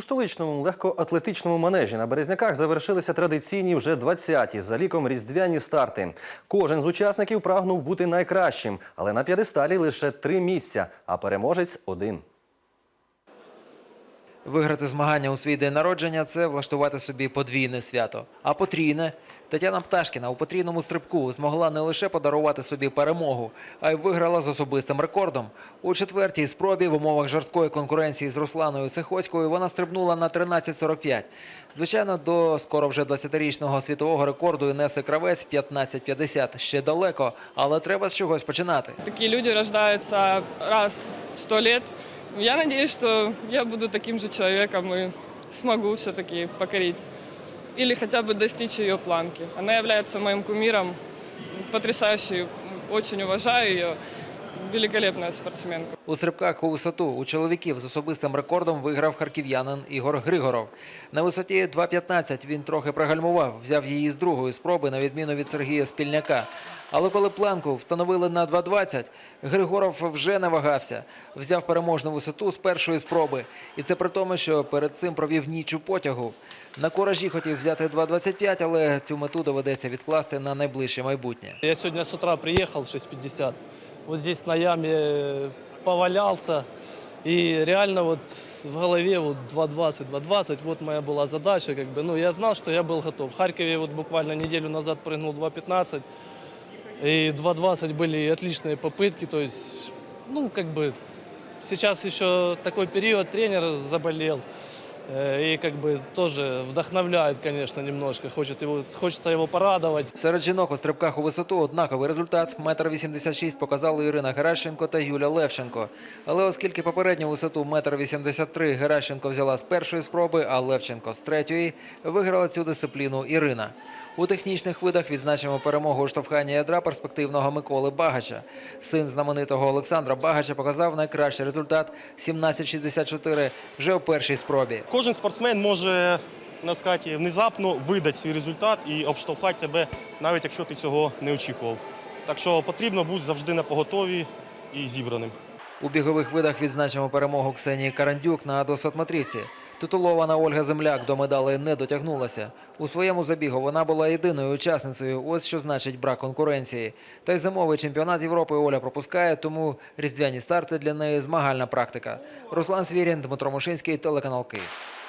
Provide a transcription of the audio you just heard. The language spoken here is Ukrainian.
У столичному легкоатлетичному манежі на Березняках завершилися традиційні вже 20-ті за ліком різдвяні старти. Кожен з учасників прагнув бути найкращим, але на п'єдесталі лише три місця, а переможець один. Виграти змагання у свій день народження це влаштувати собі подвійне свято. А потрійне Тетяна Пташкіна у потрійному стрибку змогла не лише подарувати собі перемогу, а й виграла з особистим рекордом. У четвертій спробі в умовах жорсткої конкуренції з Русланою Сихоцькою вона стрибнула на 13.45. Звичайно, до скоро вже 20-річного світового рекорду Інеси Кравець 15.50 ще далеко, але треба з чогось починати. Такие люди рождаются раз в сто лет. Я надеюсь, что я буду таким же человеком и смогу все-таки покорить или хотя бы достичь ее планки. Она является моим кумиром, потрясающей, очень уважаю ее, великолепная спортсменка. У стрибках у висоту у чоловіків з особистим рекордом виграв харків'янин Ігор Григоров. На висоті 2.15 він трохи пригальмував, взяв її з другої спроби, на відміну від Сергія Спільняка. Але коли планку встановили на 2.20, Григоров вже не вагався. Взяв переможну висоту з першої спроби. І це при тому, що перед цим провів ніч у потягу. На коражі хотів взяти 2.25, але цю мету доведеться відкласти на найближче майбутнє. Я сегодня с утра приехал в 6.50, вот здесь на яме повалялся, и реально вот в голове вот 2.20, 2.20, вот моя была задача, как бы, ну, я знал, что я был готов. В Харькове вот буквально неделю назад прыгнул 2.15, и 2.20 были отличные попытки, то есть, ну, как бы, сейчас еще такой период, тренер заболел, э, и как бы тоже вдохновляет, конечно, немножко, хочет его, хочется его порадовать. Серед жінок у стрибках у висоту однаковий результат – метр 86 показали Ірина Геращенко та Юля Левченко. Але оскільки попередню висоту метр 83 Геращенко взяла з першої спроби, а Левченко з третьої, виграла цю дисципліну Ірина. У технічних видах відзначимо перемогу у штовханні ядра перспективного Миколи Багача. Син знаменитого Олександра Багача показав найкращий результат – 17,64 вже у першій спробі. Кожен спортсмен може на скаті внезапно видати свій результат і обштовхати тебе, навіть якщо ти цього не очікував. Так що потрібно бути завжди на поготові і зібраним. У бігових видах відзначимо перемогу Ксенії Карандюк на 200-метрівці. Титулована Ольга Земляк до медалей не дотягнулася. У своєму забігу вона була єдиною учасницею. Ось що значить брак конкуренції. Та й зимовий чемпіонат Європи Оля пропускає, тому різдвяні старти для неї змагальна практика. Руслан Свірін, Дмитро Мушинський, телеканал Київ.